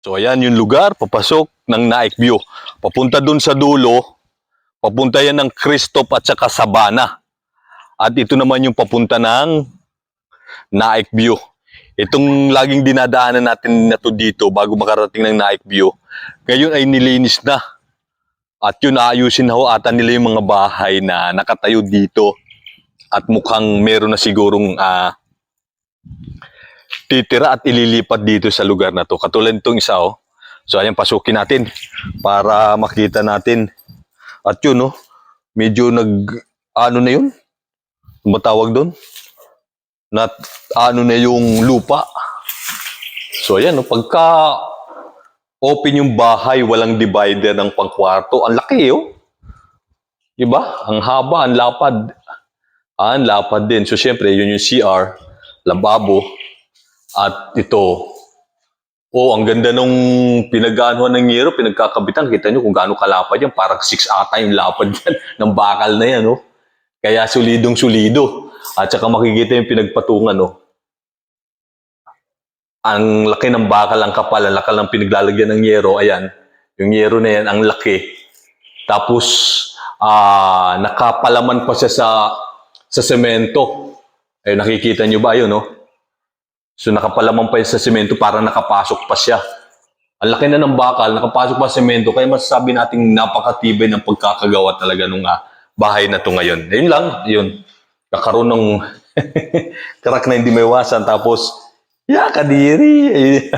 So ayan yung lugar, papasok ng Naik View. Papunta dun sa dulo, papunta yan ng Christop at saka Sabana. At ito naman yung papunta ng Naik View. Itong laging dinadaanan natin na to dito bago makarating ng Naik View. Ngayon ay nilinis na. At yun aayusin ho ata nila yung mga bahay na nakatayo dito. At mukhang meron na sigurong ah, titira at ililipat dito sa lugar na to. Katulad nitong isa oh. So ayan, pasukin natin para makita natin. At yun oh, medyo nag, ano na yun? Ano ba tawag doon? Nat, ano na yung lupa. So ayan oh, pagka open yung bahay, walang divider ng pangkwarto. Ang laki oh. Diba? Ang haba, ang lapad. Ah, ang lapad din. So syempre, yun yung CR, lababo, at ito, oh, ang ganda nung pinag-anuhan ng Yero, pinagkakabitan. Kita nyo kung gaano kalapad yan. Parang 6 ata yung lapad yan ng bakal na yan. Oh. Kaya solidong solido. At saka makikita yung pinagpatungan. Oh. Ang laki ng bakal, ang kapal, ang laki ng pinaglalagyan ng Yero. Ayan, yung Yero na yan, ang laki. Tapos, ah nakapalaman pa siya sa sa semento. Eh, nakikita nyo ba yun, no? So nakapalaman pa sa semento para nakapasok pa siya. Ang laki na ng bakal, nakapasok pa sa semento, kaya masasabi nating napakatibay ng pagkakagawa talaga nung ah, bahay na to ngayon. Yun lang, yun. Kakaroon ng karak na hindi may iwasan. Tapos, ya, kadiri.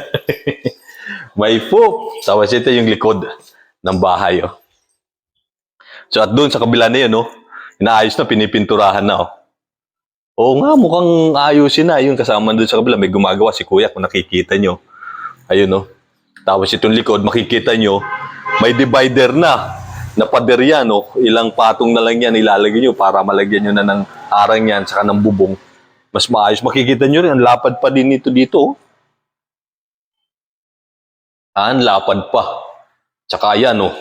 may poop. Tapos ito yung likod ng bahay. Oh. So at doon sa kabila na yun, oh, inaayos na, pinipinturahan na. Oh. Oo nga, mukhang ayusin na. Yun, kasama doon sa kabila, may gumagawa si Kuya kung nakikita nyo. Ayun, no. Tapos itong likod, makikita nyo, may divider na. Na pader yan, no. Ilang patong na lang yan ilalagay nyo para malagyan nyo na ng arang yan, saka ng bubong. Mas maayos. Makikita nyo rin, ang lapad pa din ito dito. oh. Ah, ang lapad pa. Tsaka yan, oh.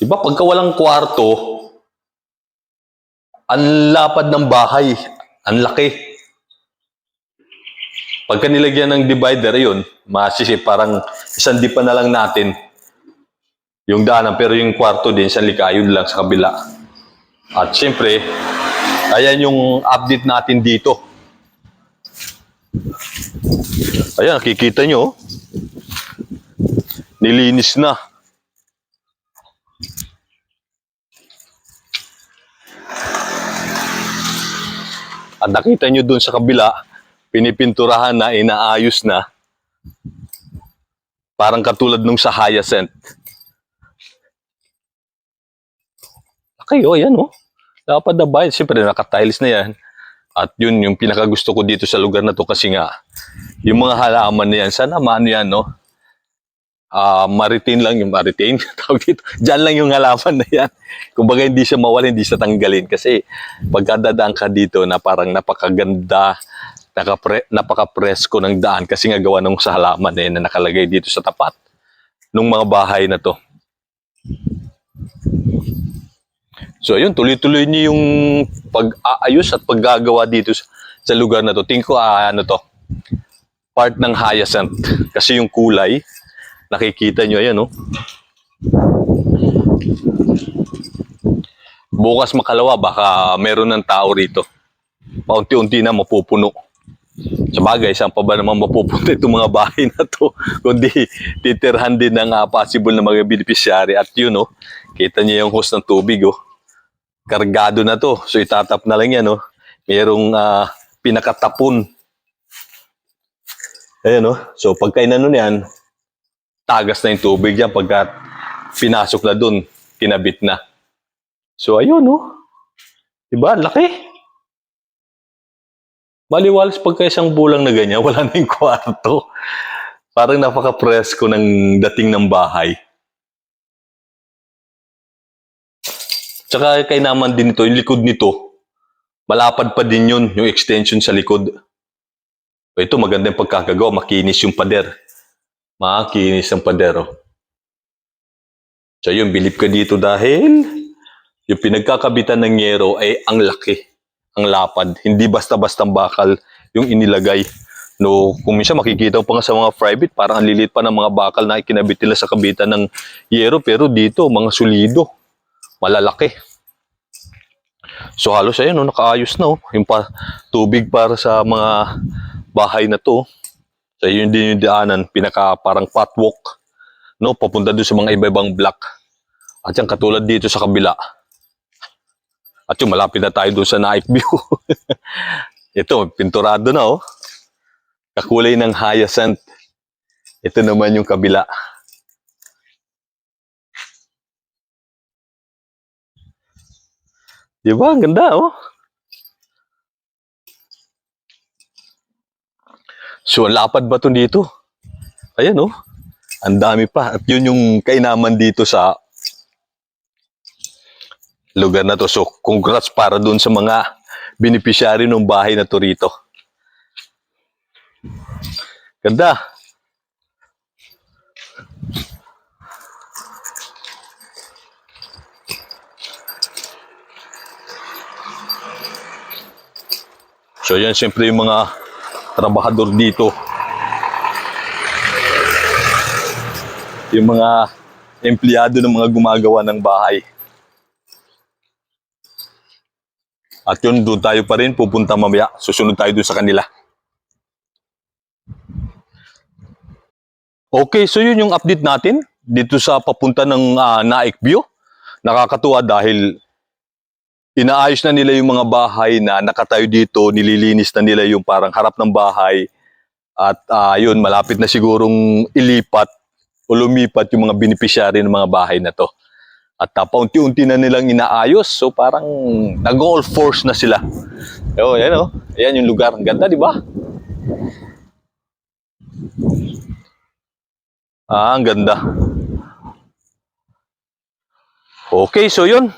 Diba, pagka walang kwarto, ang lapad ng bahay, ang laki. Pagka nilagyan ng divider, yun, masisip parang isang dipa na lang natin yung daanan. Pero yung kwarto din, isang likayon lang sa kabila. At syempre, ayan yung update natin dito. Ayan, nakikita nyo. oh. Nilinis na. At nakita nyo dun sa kabila, pinipinturahan na, inaayos na. Parang katulad nung sa Hyacinth. Okay, oh, yan oh. Dapat na bayad. Siyempre, nakatiles na yan. At yun, yung pinakagusto ko dito sa lugar na to kasi nga, yung mga halaman na yan, sana maano yan, no? Ah, maritain lang yung maritain. Tawag dito. Diyan lang yung halaman na yan. Kumbaga hindi siya mawala, hindi siya tanggalin. Kasi pagkadadaan ka dito na parang napakaganda, nakapre, napaka-presko ng daan kasi nga gawa nung sa halaman yan na nakalagay dito sa tapat ng mga bahay na to. So ayun, tuloy-tuloy niyo yung pag-aayos at paggagawa dito sa, lugar na to. Tingin ko ah, ano to, part ng hyacinth. Kasi yung kulay, nakikita nyo, ayan, no? Bukas makalawa, baka meron ng tao rito. Paunti-unti na mapupuno. Sa bagay, saan pa ba naman mapupunta itong mga bahay na to? Kundi titirhan din ng ah, possible na mga beneficiary. At yun, no? Kita niyo yung hose ng tubig, oh. Kargado na to. So itatap na lang yan, no? Merong ah, pinakatapon. Ayan, no? So pagka inanon yan, tagas na yung tubig yan pagka pinasok na dun, kinabit na. So, ayun, no? Diba? Ang Laki. Maliwalas pagka isang bulang na ganyan, wala na yung kwarto. Parang napaka-presko ng dating ng bahay. Tsaka kay naman din ito, yung likod nito, malapad pa din yun, yung extension sa likod. Ito, maganda yung pagkakagawa, makinis yung pader makinis ang padero. So yun, bilip ka dito dahil yung pinagkakabitan ng yero ay ang laki, ang lapad. Hindi basta-bastang bakal yung inilagay. No, kung minsan makikita mo pa nga sa mga private, parang ang lilit pa ng mga bakal na ikinabit nila sa kabitan ng yero. Pero dito, mga solido. Malalaki. So halos ayun, no, nakaayos na. Oh. Yung pa, tubig para sa mga bahay na to. So yun din yung daanan, pinaka parang patwalk. No, papunta doon sa mga iba-ibang block. At yan, katulad dito sa kabila. At yung malapit na tayo doon sa night view. Ito, pinturado na oh. Kakulay ng hyacinth. Ito naman yung kabila. Di ba? Ang ganda oh. So, lapad ba to dito? Ayan oh. Ang dami pa. At yun yung kainaman dito sa lugar na to. So, congrats para dun sa mga beneficiary ng bahay na to rito. Ganda. So yan siyempre yung mga trabahador dito. Yung mga empleyado ng mga gumagawa ng bahay. At yun, doon tayo pa rin pupunta mamaya. Susunod tayo doon sa kanila. Okay, so yun yung update natin dito sa papunta ng uh, Naik View. Nakakatuwa dahil inaayos na nila yung mga bahay na nakatayo dito, nililinis na nila yung parang harap ng bahay. At ah, yun, malapit na sigurong ilipat o lumipat yung mga beneficiary ng mga bahay na to. At uh, paunti-unti na nilang inaayos. So parang nag-all force na sila. Oh, yan oh. Ayan yung lugar. Ang ganda, di ba? Ah, ang ganda. Okay, so yun.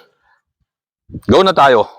Go na tayo.